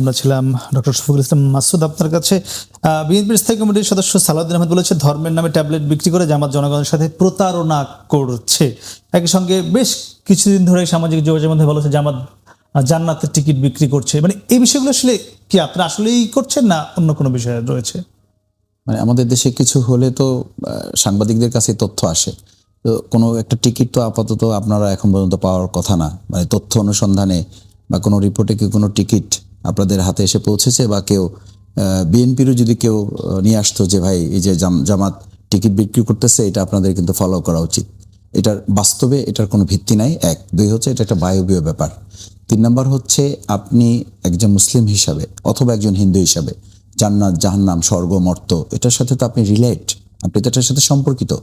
আমরা ছিলাম ডক্টর শফিকুল ইসলাম মাসুদ আপনার কাছে। বিএনপির স্থায়ী কমিটির সদস্য সালাউদ্দিন আহমেদ বলেছে, ধর্মের নামে ট্যাবলেট বিক্রি করে জামাত জনগণের সাথে প্রতারণা করছে। একই সঙ্গে বেশ কিছুদিন ধরে সামাজিক যোগাযোগের মধ্যে বলেছে জামাত জান্নাতের টিকিট বিক্রি করছে। মানে এই বিষয়গুলো আসলে কি আপনারা আসলেই করছেন না অন্য কোনো বিষয় রয়েছে? মানে আমাদের দেশে কিছু হলে তো সাংবাদিকদের কাছে তথ্য আসে। তো কোনো একটা টিকিট তো আপাতত আপনারা এখন পর্যন্ত পাওয়ার কথা না। মানে তথ্য অনুসন্ধানে বা কোনো রিপোর্টে কি কোনো টিকিট আপনাদের হাতে এসে পৌঁছেছে বা কেউ বিএনপিরও যদি কেউ নিয়ে আসতো যে ভাই এই যে জাম- জামাত টিকিট বিক্রি করতেছে, এটা আপনাদের কিন্তু ফলো করা উচিত। এটার বাস্তবে এটার কোনো ভিত্তি নাই, এক। দুই হচ্ছে এটা একটা বায়বীয় ব্যাপার। তিন নম্বর হচ্ছে আপনি একজন মুসলিম হিসাবে অথবা একজন হিন্দু হিসাবে, জান্নাত, জাহান্নাম, স্বর্গ, মর্ত, এটার সাথে তো আপনি রিলেট আপনি তো এটার সাথে সম্পর্কিত।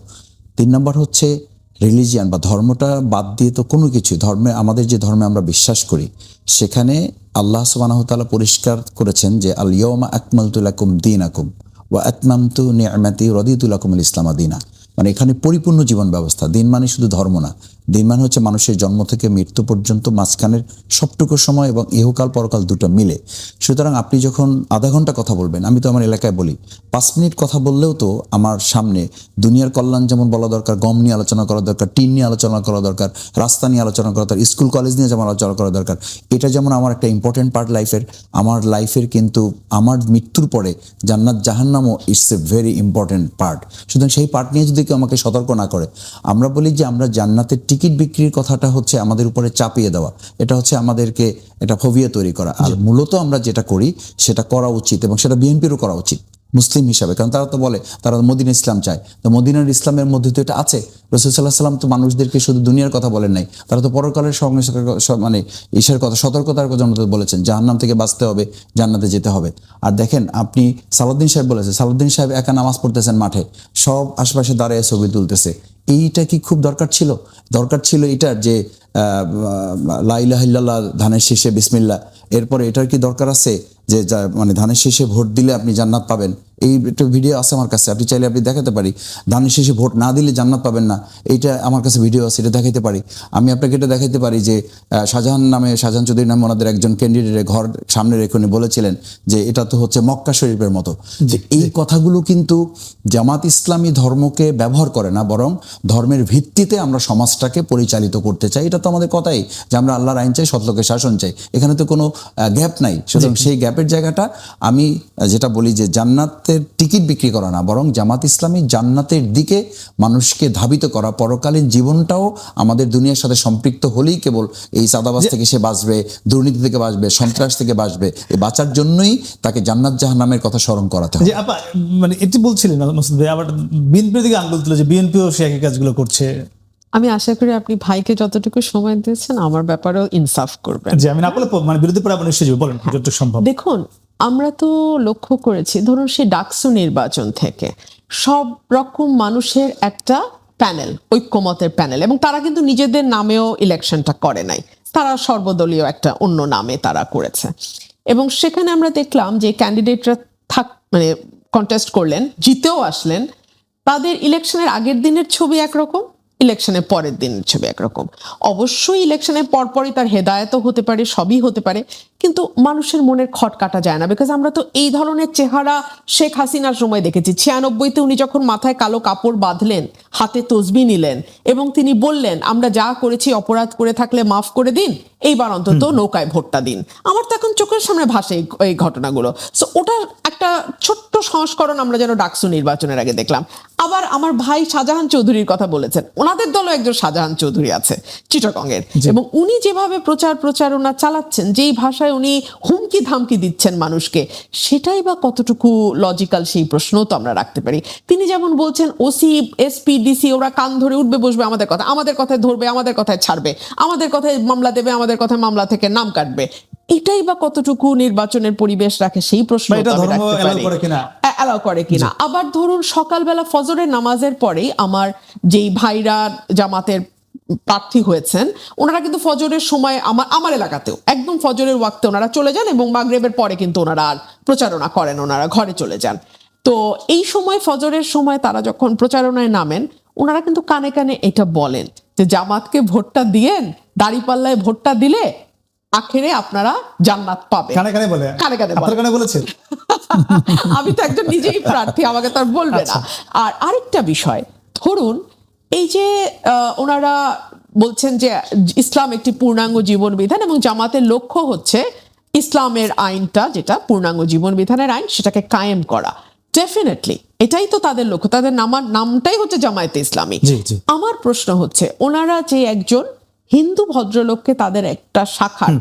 তিন নম্বর হচ্ছে রিলিজিয়ান বা ধর্মটা বাদ দিয়ে তো কোনো কিছু ধর্মে, আমাদের যে ধর্মে আমরা বিশ্বাস করি, সেখানে আল্লাহ সুবানাহতালা পরিষ্কার করেছেন যে আল ইয়মা আকমালতুলাকুম দিন আকুম ওয়া আতমামতু নিয়ামাতি আকুমুল ইসলামা দিনা। মানে এখানে পরিপূর্ণ জীবন ব্যবস্থা। দিন মানে শুধু ধর্ম না। দিন মানে হচ্ছে মানুষের জন্ম থেকে মৃত্যু পর্যন্ত মাঝখানের সবটুকু সময় এবং ইহকাল পরকাল দুটো মিলে। সুতরাং আপনি যখন আধা ঘণ্টা কথা বলবেন, আমি তো আমার এলাকায় বলি, পাঁচ মিনিট কথা বললেও তো আমার সামনে দুনিয়ার কল্যাণ যেমন বলা দরকার, গম নিয়ে আলোচনা করা দরকার, টিন নিয়ে আলোচনা করা দরকার, রাস্তা নিয়ে আলোচনা করা দরকার, স্কুল, কলেজ নিয়ে যেমন আলোচনা করা দরকার, এটা যেমন আমার একটা ইম্পর্টেন্ট পার্ট লাইফের আমার লাইফের কিন্তু আমার মৃত্যুর পরে জান্নাত জাহান্নামও it's a very important part সুতরাং সেই পার্ট নিয়ে যদি কেউ আমাকে সতর্ক না করে, আমরা বলি যে আমরা জান্নাতের টিকিট বিক্রির কথাটা হচ্ছে আমাদের উপরে চাপিয়ে দেওয়া। এটা হচ্ছে আমাদেরকে এটা ফোবিয়া তৈরি করা। আর মূলত আমরা যেটা করি সেটা করা উচিত এবং সেটা বিএনপিরও করা উচিত মুসলিম হিসাবে। কারণ তারা তো বলে তারা মদিনা ইসলাম চায়। তো মদিনার ইসলামের মধ্যে তো এটা আছে। রসুল্লাহ সাল্লাম তো মানুষদেরকে শুধু দুনিয়ার কথা বলেন নাই। তারা তো পরকালের সঙ্গে মানে ঈশ্বরের কথা সতর্কতার জন্য বলেছেন। জাহান্নাম থেকে বাঁচতে হবে জান্নাতে যেতে হবে। আর দেখেন আপনি সালাউদ্দিন সাহেব বলেছেন সালাউদ্দিন সাহেব একা নামাজ পড়তেছেন মাঠে সব আশপাশে দাঁড়িয়ে ছবি তুলতেছে। এইটা কি খুব দরকার ছিল? দরকার ছিল এটা যে লাইলাহিল্লাহ ধানের শেষে বিসমিল্লা এরপরে এটার কি দরকার আছে? যে যা- মানে ধানের শেষে ভোট দিলে আপনি জান্নাত পাবেন। এই একটা ভিডিও আছে আমার কাছে আপনি চাইলে আপনি দেখাতে পারি। ধানের শেষে ভোট না দিলে জান্নাত পাবেন না এইটা আমার কাছে ভিডিও আছে এটা দেখাইতে পারি। আমি আপনাকে এটা দেখাইতে পারি যে শাহজাহান নামে শাহজাহান চৌধুরী নামে ওনাদের একজন ক্যান্ডিডেটের ঘর সামনে রেখে উনি বলেছিলেন যে এটা তো হচ্ছে মক্কা শরীফের মতো। যে এই কথাগুলো কিন্তু জামাত ইসলামী ধর্মকে ব্যবহার করে না বরং ধর্মের ভিত্তিতে আমরা সমাজটাকে পরিচালিত করতে চাই। এটা তো আমাদের কথাই যে আমরা আল্লাহর আইন চাই সৎলোকের শাসন চাই। এখানে তো কোনো গ্যাপ নাই। সুতরাং সেই গ্যাপের জায়গাটা আমি যেটা বলি যে জান্নাতের টিকিট বিক্রি করা না বরং জামাত ইসলামী জান্নাতের দিকে মানুষকে ধাবিত করা। পরকালীন জীবনটাও আমাদের দুনিয়ার সাথে সম্পৃক্ত হলেই কেবল এই চাঁদাবাজ থেকে সে বাঁচবে দুর্নীতি থেকে বাঁচবে সন্ত্রাস থেকে বাঁচবে এই বাঁচার জন্যই তাকে জান্নাত জাহান্নামের কথা স্মরণ করাতে হবে। আপা মানে এটি বলছিলেন মাসুদ ভাই আবার বিএনপির দিকে আঙ্গুল তুলে যে বিএনপিও সে একই কাজগুলো করছে। আমি আশা করি আপনি ভাইকে যতটুকু সময় দিয়েছেন আমার ব্যাপারেও ইনসাফ করবেন। যে আমি না প- মানে বিরোধী পরে আবার নিশ্চয়ই যাব। বলেন যতটুকু সম্ভব। দেখুন আমরা তো লক্ষ্য করেছি, ধরুন সে ডাকসু নির্বাচন থেকে সব রকম মানুষের একটা প্যানেল, ঐক্যমতের প্যানেল এবং তারা কিন্তু নিজেদের নামেও ইলেকশনটা করে নাই। তারা সর্বদলীয় একটা অন্য নামে তারা করেছে। এবং সেখানে আমরা দেখলাম যে ক্যান্ডিডেটরা থাক মানে কন্টেস্ট করলেন, জিতেও আসলেন। তাদের ইলেকশনের আগের দিনের ছবি একরকম, ইলেকশনের পরের দিনের ছবি একরকম। অবশ্যই ইলেকশনের পরপরই তার হেদায়তও হতে পারে, সবই হতে পারে। কিন্তু মানুষের মনের খট কাটা যায় না বিকজ আমরা তো এই ধরনের চেহারা শেখ হাসিনার সময় দেখেছি। ছিয়ানব্বইতে উনি যখন মাথায় কালো কাপড় বাঁধলেন হাতে তসবি নিলেন এবং তিনি বললেন আমরা যা করেছি অপরাধ করে থাকলে মাফ করে দিন এইবার অন্তত নৌকায় ভোটটা দিন। আমার তো এখন চোখের সামনে ভাসে এই- ঘটনাগুলো। সো ওটার একটা ছোট্ট সংস্করণ আমরা যেন ডাকসু নির্বাচনের আগে দেখলাম। আবার আমার ভাই শাহজাহান চৌধুরীর কথা বলেছেন। ওনাদের দলও একজন শাহজাহান চৌধুরী আছে চিটগঙ্গের এবং উনি যেভাবে প্রচার প্রচারণা চালাচ্ছেন যেই ভাষায় উনি হুমকি ধামকি দিচ্ছেন মানুষকে। সেটাই বা কতটুকু লজিক্যাল সেই প্রশ্নও তো আমরা রাখতে পারি। তিনি যেমন বলছেন ওসি এসপি ডিসি ওরা কান ধরে উঠবে বসবে আমাদের কথা আমাদের কথায় ধরবে আমাদের কথায় ছাড়বে। আমাদের কথায় মামলা দেবে আমাদের কথায় মামলা থেকে নাম কাটবে। এটাই বা কতটুকু নির্বাচনের পরিবেশ রাখে সেই প্রশ্ন? অ্যালাউ করে কিনা? আবার ধরুন সকালবেলা ফজরের নামাজের পরেই আমার যেই ভাইরা জামাতের প্রার্থী হয়েছেন। ওনারা কিন্তু ফজরের সময় আমার আমার এলাকাতেও একদম ফজরের ওয়াক্তে ওনারা চলে যান এবং মাগরেবের পরে কিন্তু ওনারা আর প্রচারণা করেন ওনারা ঘরে চলে যান। তো এই সময় ফজরের সময় তারা যখন প্রচারণায় নামেন ওনারা কিন্তু কানে কানে এটা বলেন যে জামাতকে ভোটটা দিয়েন দাড়িপাল্লায় ভোটটা দিলে আখেরে আপনারা জান্নাত পাবে কানে কানে বলে? কানে কানে। আপনার কানে বলেছে? আমি তো একজন নিজেই প্রার্থী আমাকে তো আর বলবে না। আর আরেকটা বিষয় ধরুন এই যে ওনারা বলছেন যে ইসলাম একটি পূর্ণাঙ্গ জীবন বিধান এবং জামাতের লক্ষ্য হচ্ছে ইসলামের আইনটা যেটা পূর্ণাঙ্গ জীবন বিধানের আইন সেটাকে কায়েম করা ডেফিনেটলি এটাই তো তাদের লক্ষ্য তাদের নামার নামটাই হচ্ছে জামায়াতে ইসলামী। আমার প্রশ্ন হচ্ছে ওনারা যে একজন হিন্দু ভদ্রলোককে তাদের একটা শাখার।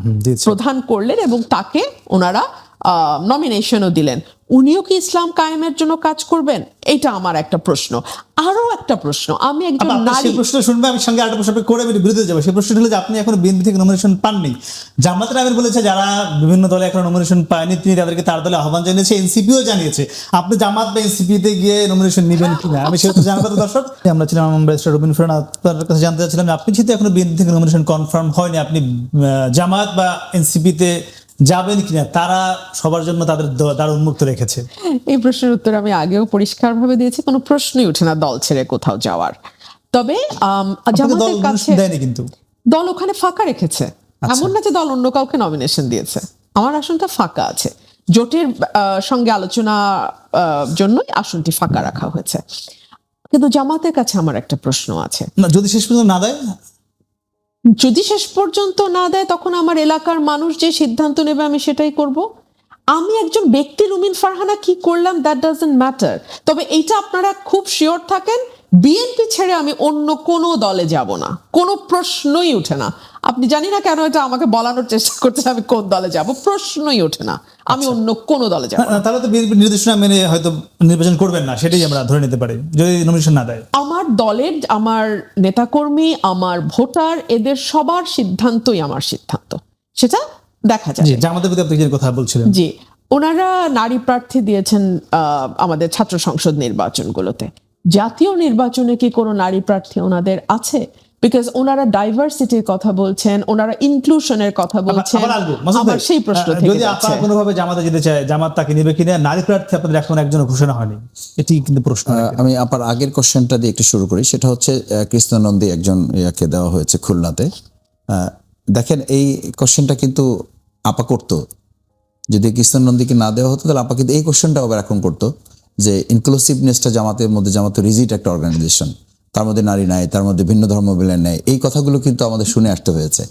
প্রধান করলেন এবং তাকে ওনারা নমিনেশনও দিলেন। উনিও কি ইসলাম কায়েমের জন্য কাজ করবেন? এটা আমার একটা প্রশ্ন। আরও একটা প্রশ্ন। আমি একজন নারী প্রশ্ন শুনবে আমি সঙ্গে আরেকটা প্রশ্ন করে আমি বিরুদ্ধে যাব। সেই প্রশ্ন হলো যে আপনি এখন বিএনপি থেকে নমিনেশন পাননি। জামাতের আমির বলেছে যারা বিভিন্ন দলে এখন নমিনেশন পায়নি তিনি তাদেরকে তার দলে আহ্বান জানিয়েছে এনসিপিও জানিয়েছে। আপনি জামাত বা এনসিপি তে গিয়ে নমিনেশন নেবেন কিনা আমি সেহেতু জানাব তো দর্শক। আমরা ছিলাম ব্যারিস্টার রবিন ফেরান আপনার কাছে জানতে চাচ্ছিলাম আপনি যেহেতু এখনও বিএনপি থেকে নমিনেশন কনফার্ম হয়নি আপনি জামাত বা এনসিপি তে যাবেন কিনা তারা সবার জন্য তাদের দ্বার উন্মুক্ত রেখেছে। এই প্রশ্নের উত্তর আমি আগেও পরিষ্কারভাবে দিয়েছি কোনো প্রশ্নই ওঠে না দল ছেড়ে কোথাও যাওয়ার। তবে জামাতের কাছে দেয়নি কিন্তু। দল ওখানে ফাঁকা রেখেছে। এমন না যে দল অন্য কাউকে নমিনেশন দিয়েছে। আমার আসনটা ফাঁকা আছে। জোটের সঙ্গে আলোচনা জন্যই আসনটি ফাঁকা রাখা হয়েছে। কিন্তু জামাতের কাছে আমার একটা প্রশ্ন আছে। না যদি শেষ পর্যন্ত না দেয় যদি শেষ পর্যন্ত না দেয়, তখন আমার এলাকার মানুষ যে সিদ্ধান্ত নেবে, আমি সেটাই করব। আমি একজন ব্যক্তি, রুমিন ফারহানা, কি করলাম দ্যাট ডাজেন্ট ম্যাটার তবে এইটা আপনারা খুব শিওর থাকেন বিএনপি ছেড়ে আমি অন্য কোনো দলে যাব না। কোনো প্রশ্নই ওঠে না। আপনি জানি না কেন এটা আমাকে বলানোর চেষ্টা করছেন আমি কোন দলে যাব প্রশ্নই ওঠে না। আমি অন্য কোনো দলে যাব না, তাহলে তো বিএনপি নির্দেশনা মেনে হয়তো নির্বাচন করবেন না সেটাই আমরা ধরে নিতে পারি যদি নমিনেশন না দেয়। আমার দলের আমার নেতাকর্মী আমার ভোটার এদের সবার সিদ্ধান্তই আমার সিদ্ধান্ত। সেটা দেখা জি জামাতের প্রতি আপনি যে কথা বলছিলেন। জি ওনারা নারী প্রার্থী দিয়েছেন আহ, আমাদের ছাত্র সংসদ নির্বাচনগুলোতে। জাতীয় নির্বাচনে কি কোনো নারী প্রার্থী ওনাদের আছে? বিকজ ওনারা ডাইভার্সিটির কথা বলছেন ওনারা ইনক্লুশনের কথা বলছেন। সেই প্রশ্ন থেকে যদি আপনারা কোনোভাবে জামাতে যেতে চায় জামাত তাকে নেবে কিনা নারী প্রার্থী আপনাদের এখন একজন ঘোষণা হয়নি। এটি কিন্তু প্রশ্ন। আমি আপার আগের কোশ্চেনটা দিয়ে একটু শুরু করি। সেটা হচ্ছে আহ, কৃষ্ণনন্দী একজন ইয়াকে দেওয়া হয়েছে খুলনাতে। আহ, দেখেন এই কোশ্চেনটা কিন্তু আপা করতো। যদি কৃষ্ণনন্দীকে না দেওয়া হতো তাহলে আপা কিন্তু এই কোশ্চেনটা আবার এখন করতো। যে ইনক্লুসিভনেসটা জামাতের মধ্যে, জামাতের রিজিট একটা অর্গানাইজেশন তার মধ্যে নারী নাই, তার মধ্যে ভিন্ন ধর্ম বিলেন নেয় এই কথাগুলো কিন্তু আমাদের শুনে আসতে হয়েছে।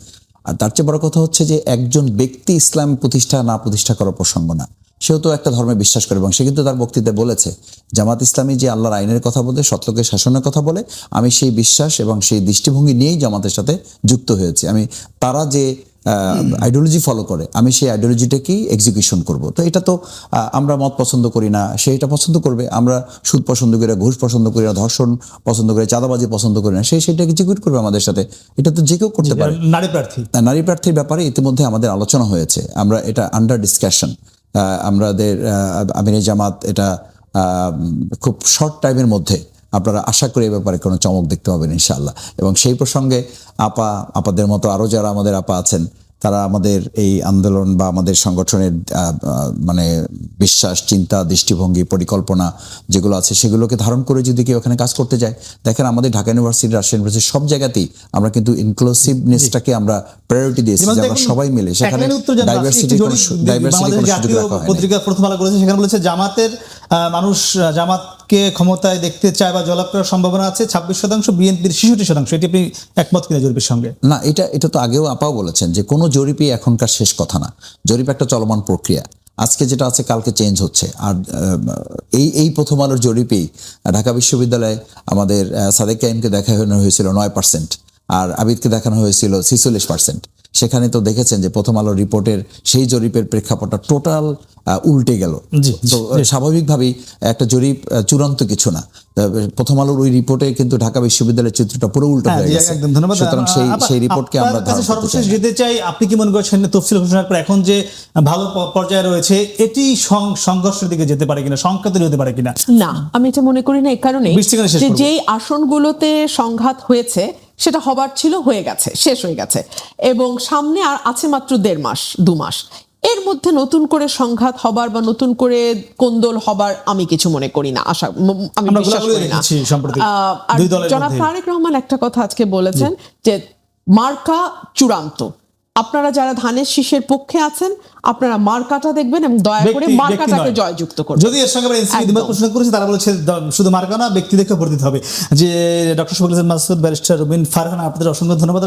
আর তার চেয়ে বড় কথা হচ্ছে যে একজন ব্যক্তি ইসলাম প্রতিষ্ঠা না প্রতিষ্ঠা করার প্রসঙ্গ না। সেও তো একটা ধর্মে বিশ্বাস করে এবং সে কিন্তু তার বক্তৃতায় বলেছে, জামাত ইসলামী যে আল্লাহর আইনের কথা বলে সতলোকের শাসনের কথা বলে, আমি সেই বিশ্বাস এবং সেই দৃষ্টিভঙ্গি নিয়েই জামাতের সাথে যুক্ত হয়েছে। আমি, তারা যে আইডিওলজি ফলো করে। আমি সেই আইডিওলজিটাকেই এক্সিকিউশন করব। তো এটা তো আমরা মত পছন্দ করি না সে এটা পছন্দ করবে আমরা সুদ পছন্দ করি না ঘুষ পছন্দ করি না ধর্ষণ পছন্দ করি চাঁদাবাজি পছন্দ করি না সে সেটা এক্সিকিউট করবে আমাদের সাথে। এটা তো যে কেউ করতে পারে। নারী প্রার্থী। নারী প্রার্থীর ব্যাপারে ইতিমধ্যে আমাদের আলোচনা হয়েছে। আমরা এটা আন্ডার ডিসকাশন আমাদের আমিরে জামাত এটা আহ, খুব শর্ট টাইমের মধ্যে আপনারা আশা করি এ ব্যাপারে কোনো চমক দেখতে পাবেন ইনশাআল্লাহ। এবং সেই প্রসঙ্গে আপা আপাদের মতো আরও যারা আমাদের আপা আছেন তারা আমাদের এই আন্দোলন বা আমাদের সংগঠনের মানে বিশ্বাস চিন্তা দৃষ্টিভঙ্গি পরিকল্পনা যেগুলো আছে সেগুলোকে ধারণ করে যদি কেউ এখানে কাজ করতে যায় দেখেন আমাদের ঢাকা ইউনিভার্সিটি রাজশাহী ইউনিভার্সিটি সব জায়গাতেই আমরা কিন্তু ইনক্লুসিভনেসটাকে আমরা প্রায়োরিটি দিয়েছি আমরা সবাই মিলে সেখানে ডাইভার্সিটি ডাইভার্সিটি পত্রিকা প্রথম আলো করেছে সেখানে বলেছে জামাতের মানুষ আহ, জামাতকে ক্ষমতায় দেখতে চায় বা জলাপ করার সম্ভাবনা আছে, ছাব্বিশ শতাংশ, বিএনপির ছেষট্টি শতাংশ। এটি আপনি একমত কিনা জরিপের সঙ্গে? না, এটা এটা তো আগেও আপাও বলেছেন যে কোনো জরিপই এখনকার শেষ কথা না। জরিপ একটা চলমান প্রক্রিয়া। আজকে যেটা আছে, কালকে চেঞ্জ হচ্ছে। আর এই এই প্রথম আলোর জরিপেই ঢাকা বিশ্ববিদ্যালয়ে আমাদের সাদেক কাইমকে দেখানো হয়েছিল নয় পার্সেন্ট আর আবিদকে দেখানো হয়েছিল ছিচল্লিশ পার্সেন্ট সেখানে তো দেখেছেন যে প্রথম আলো রিপোর্টের সেই জরিপের প্রেক্ষাপটটা টোটাল উল্টে গেল। তো স্বাভাবিকভাবেই একটা জরিপ চূড়ান্ত কিছু না। প্রথম আলোর ওই রিপোর্টে কিন্তু ঢাকা বিশ্ববিদ্যালয়ের চিত্রটা পুরো উল্টো হ্যাঁ, হয়ে গেছে। ধন্যবাদ। সুতরাং সেই সেই রিপোর্টকে আমরা সর্বশেষ যেতে চাই আপনি কি মনে করছেন তফসিল ঘোষণার পর এখন যে ভালো পর্যায়ে রয়েছে এটি সং- সংঘর্ষের দিকে যেতে পারে কিনা সংখ্যা তৈরি হতে পারে কিনা? না আমি এটা মনে করি না এই কারণে যে আসনগুলোতে সংঘাত হয়েছে সেটা হবার ছিল হয়ে গেছে শেষ হয়ে গেছে। এবং সামনে আর আছে মাত্র দেড় মাস দু মাস। এর মধ্যে নতুন করে সংঘাত হবার বা নতুন করে কোন্দল হবার আমি কিছু মনে করি না আশা আমি বিশ্বাস করি না। আহ, আর জনাব ফারেক তারেক রহমান একটা কথা আজকে বলেছেন যে মার্কা চূড়ান্ত। আপনারা যারা ধানের শীষের পক্ষে আছেন আপনারা মার্কাটা দেখবেন এবং দয়া করে মার্কাটাকে জয়যুক্ত করবেন যদি এর সঙ্গে আমরা প্রশ্ন করেছি তারা বলেছে শুধু মার্কা না ব্যক্তি দেখে ভোট দিতে হবে। যে ডক্টর শফিকুল মাসুদ ব্যারিস্টার রুবিন ফারহান আপনাদের অসংখ্য ধন্যবাদ।